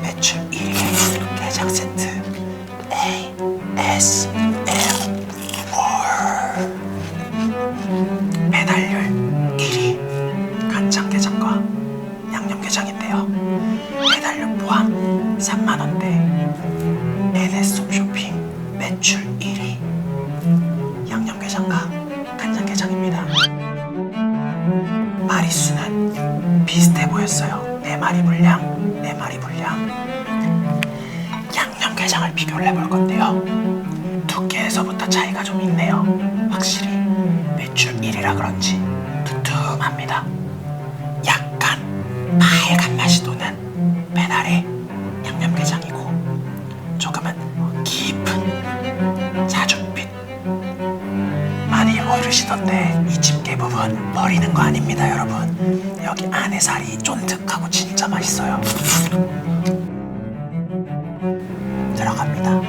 매출 1위 게장 세트. A S M 월 배달률 1위 간장게장과 양념게장인데요. 매달료 포함 3만원대 NS홈 쇼핑 매출 1위 양념게장과 간장게장입니다. 마리수는 비슷해 보였어요. 마리 분량, 네 마리 분량. 양념게장을 비교를 해볼 건데요. 두께에서부터 차이가 좀 있네요. 확실히 매출 1이라 그런지 두툼합니다. 약간 빨간 맛이 도는 배달의 양념게장이고 조금은 깊은 자줏빛 많이 오르시던데 이 집게 부분 버리는 거 아닙니다 여러분. 여기 안에 살이 쫀득하고 진짜 맛있어요. 들어갑니다.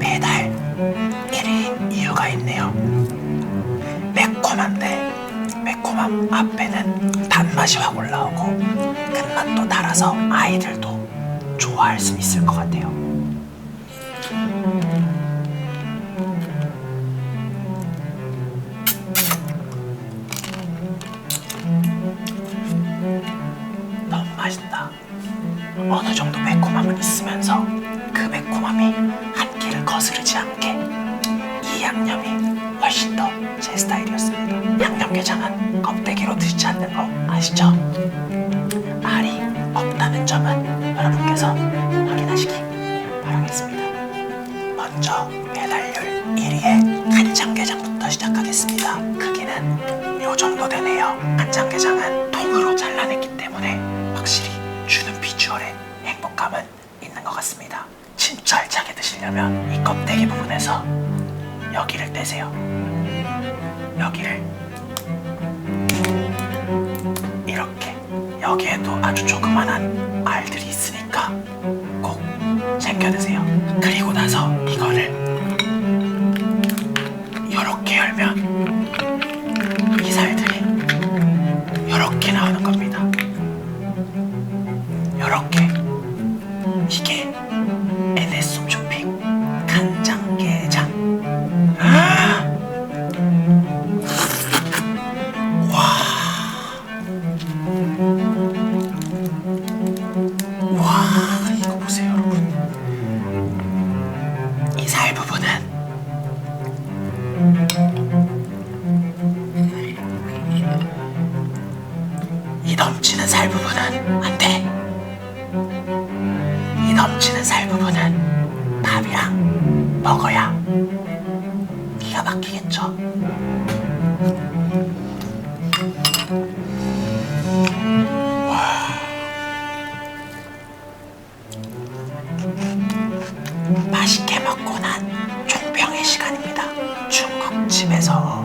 배달 1인 이유가 있네요. 매콤한데 매콤함 앞에는 단맛이 확 올라오고 달아서 아이들도 좋아할 수 있을 것 같아요. 너무 맛있다. 어느 정도 매콤함은 있으면서 그 매콤함이 한 끼를 거스르지 않게 이 양념이 훨씬 더 제 스타일이었습니다. 양념게장은 껍데기로 드시지 않는 거 아시죠? 먼저 배달률 1위의 간장게장부터 시작하겠습니다. 크기는 요 정도 되네요. 간장게장은 통으로 잘라냈기 때문에 확실히 주는 비주얼에 행복감은 있는 것 같습니다. 진짜 알차게 드시려면 이 껍데기 부분에서 여기를 떼세요. 여기를 이렇게 여기에도 아주 조그만한 알들이 있으니까 꼭 챙겨 드세요. 그리고 나서 이거 이 넘치는 살 부분은 안 돼. 이 넘치는 살 부분은 밥이랑 먹어야 기가 막히겠죠? 맛있게 먹고 난 종병의 시간입니다. 중국집에서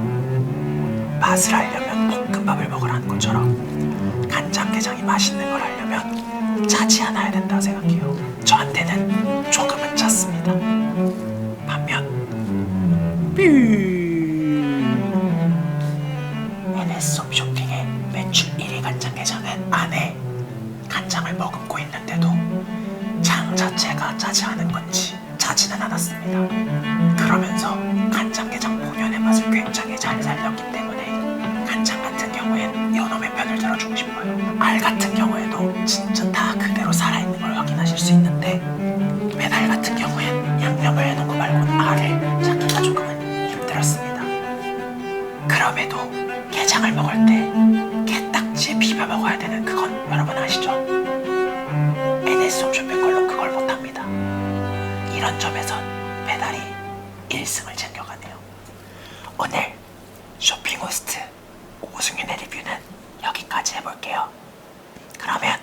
맛을 하려면 볶음밥을 먹으라는 것처럼 간장게장이 맛있는 걸 하려면 짜지 않아야 된다 생각해요. 저한테는 조금은 짰습니다. 반면 NS 쇼핑의 매출 1위 간장게장은 안에 간장을 머금고 있는데도 장 자체가 짜지 않은 건지 짜지는 않았습니다. 그러면서 간장게장 본연의 맛을 굉장히 잘 살렸기 때문에 간장 같은 경우엔 요놈의 편을 들어주고 싶어요. 알 같은 경우에 오늘 쇼핑 호스트 오승윤의 리뷰는 여기까지 해볼게요. 그러면